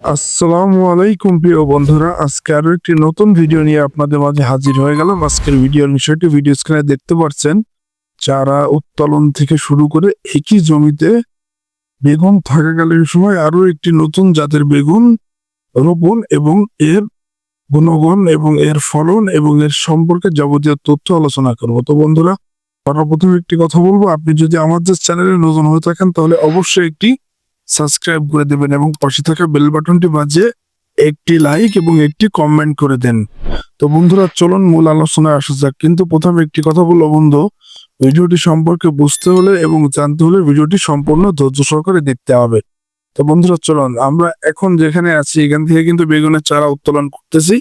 আসসালামু আলাইকুম প্রিয় বন্ধুরা, আজকে আরও একটি নতুন ভিডিও নিয়ে আপনাদের মাঝে হাজির হয়ে গেলাম। আজকের ভিডিওর বিষয়টি ভিডিও স্ক্রিনে দেখতে পাচ্ছেন। চারা উত্তোলন থেকে শুরু করে একই জমিতে বেগুন থাকাকালীন সময় আরও একটি নতুন জাতের বেগুন রোপণ এবং এর গুণগণ এবং এর ফলন এবং এর সম্পর্কে যাবতীয় তথ্য আলোচনা করব। তো বন্ধুরা, সর্বপ্রথম একটি কথা বলব, আপনি যদি আমাদের চ্যানেলে নতুন হয়ে থাকেন, তাহলে অবশ্যই একটি সাবস্ক্রাইব করে দেবেন এবং পাশে থাকা বেল বাটনটি বাজিয়ে একটি লাইক এবং একটি কমেন্ট করে দেন। তো বন্ধুরা, চলুন মূল আলোচনায় আসা যাক। কিন্তু প্রথমে একটি কথা বলব বন্ধু, ভিডিওটি সম্পর্কে বুঝতে হলে এবং জানতে হলে ভিডিওটি সম্পূর্ণ ধৈর্য সহকারে দেখতে হবে। তো বন্ধুরা, চলুন, আমরা এখন যেখানে আছি, এখান থেকে কিন্তু বেগুনের চারা উত্তোলন করতেছি।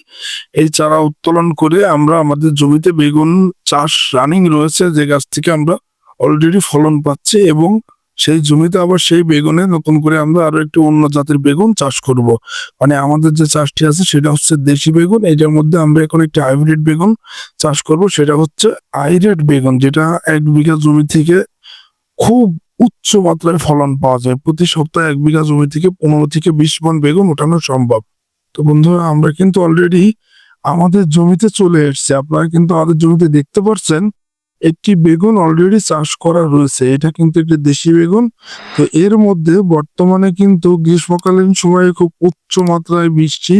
এই চারা উত্তোলন করে আমরা আমাদের জমিতে বেগুন চাষ রানিং রয়েছে, যে গাছ থেকে আমরা অলরেডি ফলন পাচ্ছি এবং সেই জমিতে আবার সেই বেগুনে নতুন করে আমরা আরও একটি অন্য জাতের বেগুন চাষ করব। মানে আমাদের যে চাষটি আছে সেটা হচ্ছে দেশি বেগুন, এটার মধ্যে আমরা এখন একটি হাইব্রিড বেগুন চাষ করব, সেটা হচ্ছে আইরেড বেগুন, যেটা এক বিঘা জমি থেকে খুব উচ্চ মাত্রায় ফলন পাওয়া যায়। প্রতি সপ্তাহে এক বিঘা জমি থেকে পনেরো থেকে বিশ মন বেগুন ওঠানো সম্ভব। তো বন্ধুরা, আমরা কিন্তু অলরেডি আমাদের জমিতে চলে এসেছি। আপনারা কিন্তু আমাদের জমিতে দেখতে পাচ্ছেন একটি বেগুন অলরেডি চাষ করা রয়েছে, এটা কিন্তু একটি দেশি বেগুন। তো এর মধ্যে বর্তমানে কিন্তু গ্রীষ্মকালীন সময়ে খুব উচ্চ মাত্রায় বৃষ্টি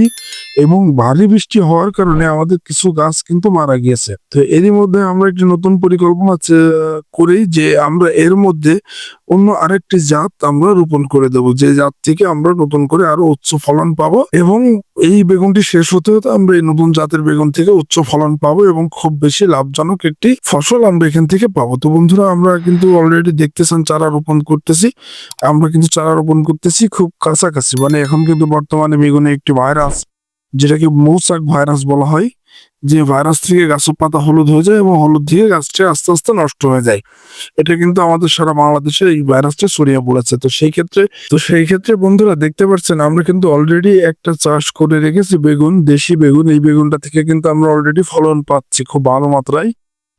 এবং ভারী বৃষ্টি হওয়ার কারণে আমাদের কিছু গাছ কিন্তু মারা গিয়েছে। তো এরই মধ্যে আমরা একটি নতুন পরিকল্পনা করি যে আমরা এর মধ্যে অন্য আরেকটি জাত আমরা রোপণ করে দেব। যে জাত থেকে আমরা নতুন করে আরও উচ্চ ফলন পাবো এবং এই বেগুনটি শেষ হতে হতে আমরা এই নতুন জাতের বেগুন থেকে উচ্চ ফলন পাবো এবং খুব বেশি লাভজনক একটি ফসল আমরা এখান থেকে পাবো। তো বন্ধুরা, আমরা কিন্তু অলরেডি দেখতেছেন চারা রোপণ করতেছি। আমরা কিন্তু চারা রোপণ করতেছি খুব কাছাকাছি। মানে এখন কিন্তু বর্তমানে বেগুনে একটি ভাইরাস যেটাকে মৌচাক ভাইরাস বলা হয়। যে ভাইরাস থেকে গাছের পাতা হলুদ হয়ে যায় এবং হলুদ দিয়ে গাছটা আস্তে আস্তে নষ্ট হয়ে যায়। এটা কিন্তু আমাদের সারা বাংলাদেশে এই ভাইরাসটা ছড়িয়ে পড়েছে। তো সেই ক্ষেত্রে, তো সেই ক্ষেত্রে বন্ধুরা দেখতে পাচ্ছেন, আমরা কিন্তু অলরেডি একটা চাষ করে রেখেছি বেগুন, দেশি বেগুন। এই বেগুনটা থেকে কিন্তু আমরা অলরেডি ফলন পাচ্ছি খুব ভালো মাত্রায়।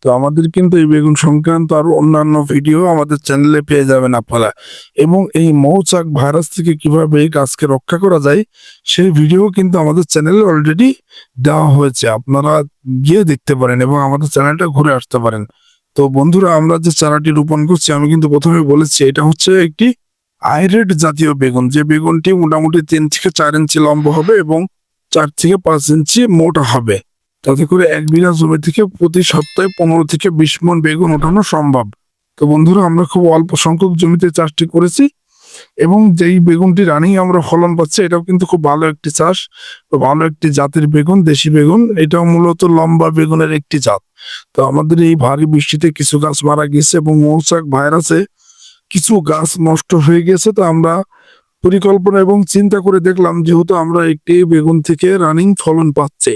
তো আমাদের কিন্তু এই বেগুন সংক্রান্ত আরও অন্যান্য ভিডিও আমাদের চ্যানেলে পেয়ে যাবেন আপনারা। এবং এই মৌচাক ভাইরাস থেকে কীভাবে এই গাছকে রক্ষা করা যায়, সেই ভিডিও কিন্তু আমাদের চ্যানেলে অলরেডি দেওয়া হয়েছে। আপনারা গিয়ে দেখতে পারেন এবং আমাদের চ্যানেলটা ঘুরে আসতে পারেন। তো বন্ধুরা, আমরা যে চারাটি রোপণ করছি, আমি কিন্তু প্রথমে বলেছি, এটা হচ্ছে একটি আইরেড জাতীয় বেগুন। যে বেগুনটি মোটামুটি তিন থেকে চার ইঞ্চি লম্বা হবে এবং চার থেকে পাঁচ ইঞ্চি মোটা হবে। তাতে করে এক বিঘা জমি থেকে প্রতি সপ্তাহে পনেরো থেকে বিশ মন বেগুন ওঠানো সম্ভব। তো বন্ধুরা, আমরা খুব অল্প সংখ্যক জমিতে চাষটি করেছি এবং যেই বেগুনটি রানিং আমরা ফলন পাচ্ছি, এটাও কিন্তু খুব ভালো একটি চাষ। ভালো একটি জাতের বেগুন, দেশি বেগুন, এটাও মূলত লম্বা বেগুনের একটি জাত। তো আমাদের এই ভারী বৃষ্টিতে কিছু গাছ মারা গেছে এবং মৌচাক ভাইরাসে কিছু গাছ নষ্ট হয়ে গেছে। তো আমরা পরিকল্পনা এবং চিন্তা করে দেখলাম, যেহেতু আমরা একটি বেগুন থেকে রানিং ফলন পাচ্ছি।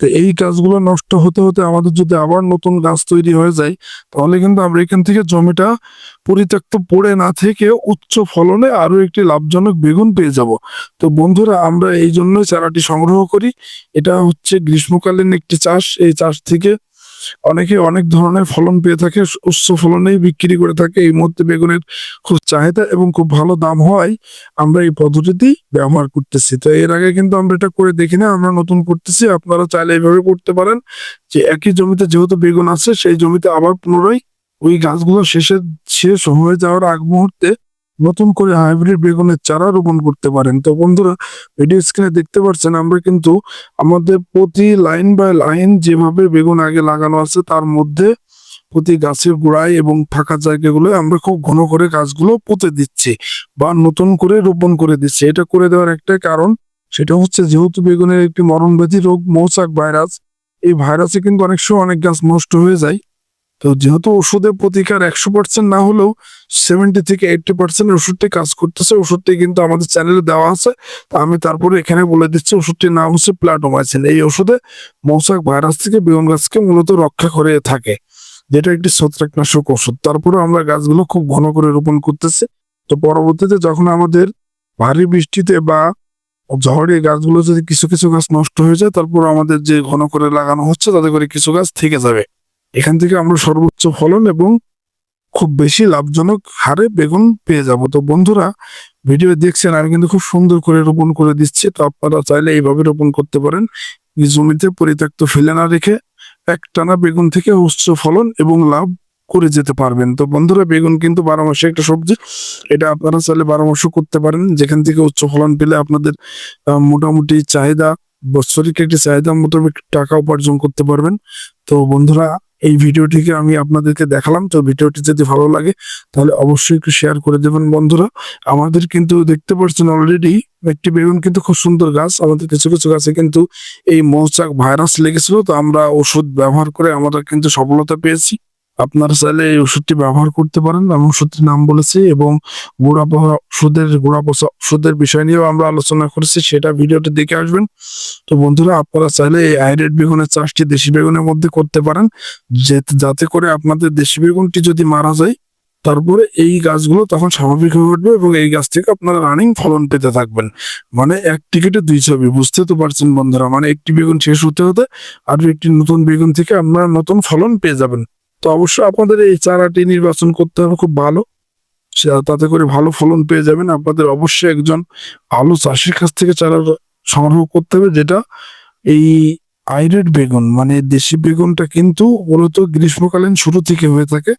তো এই গাছগুলো নষ্ট হতে হতে আমাদের যদি আবার নতুন গাছ তৈরি হয়ে যায়, তাহলে কিন্তু আমরা এখান থেকে জমিটা পরিত্যক্ত পড়ে না থেকে উচ্চ ফলনে আরও একটি লাভজনক বেগুন পেয়ে যাব। তো বন্ধুরা, আমরা এই জন্যই চারাটি সংগ্রহ করি। এটা হচ্ছে গ্রীষ্মকালীন একটি চাষ। এই চাষ থেকে অনেকে অনেক ধরনের ফলন পেয়ে থাকে, উচ্চ ফলনেই বিক্রি করে থাকে। এই মুহূর্তে বেগুনের খুব চাহিদা এবং খুব ভালো দাম হওয়ায় আমরা এই পদ্ধতিতেই ব্যবহার করতেছি। তো এর আগে কিন্তু আমরা এটা করে দেখি না আমরা নতুন করতেছি। আপনারা চাইলে এইভাবে করতে পারেন যে একই জমিতে যেহেতু বেগুন আছে, সেই জমিতে আবার পুনরায় ওই গাছগুলো শেষে, শেষ হয়ে যাওয়ার আগ মুহূর্তে নতুন করে হাইব্রিড বেগুনের চারা রোপণ করতে পারেন। তো বন্ধুরা ভিডিও স্ক্রিনে দেখতে পাচ্ছেন আমরা কিন্তু আমাদের প্রতি লাইন বাই লাইন যেভাবে বেগুন আগে লাগানো আছে, তার মধ্যে প্রতি গাছের গোড়ায় এবং ফাঁকা জায়গাগুলো আমরা খুব ঘন করে গাছগুলো পুঁতে দিচ্ছি বা নতুন করে রোপণ করে দিচ্ছি। এটা করে দেওয়ার একটা কারণ, সেটা হচ্ছে যেহেতু বেগুনের একটি মরণব্যাধি রোগ, মৌচাক ভাইরাস এই ভাইরাসে কিন্তু অনেক সময় অনেক গাছ নষ্ট হয়ে যায়। তো যেহেতু ওষুধের প্রতিকার একশো পার্সেন্ট না হলেও সেভেন্টি থেকে এইটটি পার্সেন্ট ওষুধটি কাজ করতেছে, ওষুধটি কিন্তু আমাদের চ্যানেলে দেওয়া আছে। আমি তারপরে এখানে বলে দিচ্ছি, ওষুধটির নাম হচ্ছে প্লাটোমাইসিন এই ওষুধে মৌচাক ভাইরাস থেকে বেগুন গাছকে মূলত রক্ষা করে থাকে, যেটা একটি ছত্রাকনাশক ওষুধ। তারপরে আমরা গাছগুলো খুব ঘন করে রোপণ করতেছি। তো পরবর্তীতে যখন আমাদের ভারী বৃষ্টিতে বা ঝড়ে গাছগুলো যদি কিছু কিছু গাছ নষ্ট হয়ে যায় তারপর আমাদের যে ঘন করে লাগানো হচ্ছে, তাতে করে কিছু গাছ থেকে যাবে। এখান থেকে আমরা সর্বোচ্চ ফলন এবং খুব বেশি লাভজনক হারে বেগুন পেয়ে যাব। তো বন্ধুরা, ভিডিও দেখছেন, আমি কিন্তু খুব সুন্দর করে রোপণ করে দিচ্ছি। তো আপনারা চাইলে এইভাবে রোপণ করতে পারেন। জমিতে পরিত্যক্ত ফেলে না রেখে একটানা বেগুন থেকে উচ্চ ফলন এবং লাভ করে যেতে পারবেন। তো বন্ধুরা, বেগুন কিন্তু বারো মাসে একটা সবজি। এটা আপনারা চাইলে বারো মাসও করতে পারেন। যেখান থেকে উচ্চ ফলন পেলে আপনাদের মোটামুটি চাহিদা বৎসরিক একটি চাহিদা মোটামুটি টাকা উপার্জন করতে পারবেন। তো বন্ধুরা এই ভিডিওটিকে আমি আপনাদেরকে দেখালাম। তো ভিডিওটি যদি ভালো লাগে, তাহলে অবশ্যই একটু শেয়ার করে দেবেন বন্ধুরা। আমাদের কিন্তু দেখতে পাচ্ছেন অলরেডি একটি বেগুন কিন্তু খুব সুন্দর গাছ। আমাদের কিছু কিছু গাছে কিন্তু এই মৌচাক ভাইরাস লেগেছিল। তো আমরা ওষুধ ব্যবহার করে আমরা কিন্তু সফলতা পেয়েছি। আপনারা চাইলে এই ওষুধটি ব্যবহার করতে পারেন। আমি ওষুধটির নাম বলেছি এবং গোড়া পচা ওষুধের, গোড়া পচা ওষুধের বিষয় নিয়েও আমরা আলোচনা করেছি। সেটা ভিডিওটি দেখে আসবেন। তো বন্ধুরা, আপনারা চাইলে এই হাইব্রিড বেগুনের চাষটি দেশি বেগুনের মধ্যে করতে পারেন। যাতে করে আপনাদের দেশি বেগুনটি যদি মারা যায়, তারপরে এই গাছগুলো তখন স্বাভাবিক হয়ে উঠবে এবং এই গাছ থেকে আপনারা রানিং ফলন পেতে থাকবেন। মানে এক টিকিটে দুই ছবি, বুঝতে তো পারছেন বন্ধুরা। মানে একটি বেগুন শেষ হতে হতে আর একটি নতুন বেগুন থেকে আপনারা নতুন ফলন পেয়ে যাবেন। তো অবশ্যই আপনাদের এই চারাটি নির্বাচন করতে হবে, খুব ভালো। তাতে করে ভালো ফলন পেয়ে যাবেন। আপনাদের অবশ্যই একজন ভালো চাষির কাছ থেকে চারা সংগ্রহ করতে হবে, যেটা এই আইরেড বেগুন মানে দেশি বেগুনটা কিন্তু মূলত গ্রীষ্মকালীন শুরু থেকে হয়ে থাকে।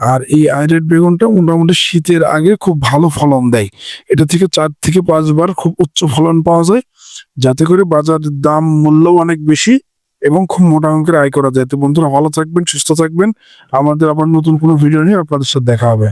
আর এই আইরেড বেগুনটা মোটামুটি শীতের আগে খুব ভালো ফলন দেয়। এটা থেকে চার থেকে পাঁচবার খুব উচ্চ ফলন পাওয়া যায়। যাতে করে বাজার দাম মূল্য অনেক বেশি এবং খুব মোটা অঙ্কের আয় করা যায়। তো বন্ধুরা ভালো থাকবেন, সুস্থ থাকবেন। আমাদের আবার নতুন কোনো ভিডিও নিয়ে আপনাদের সাথে দেখা হবে।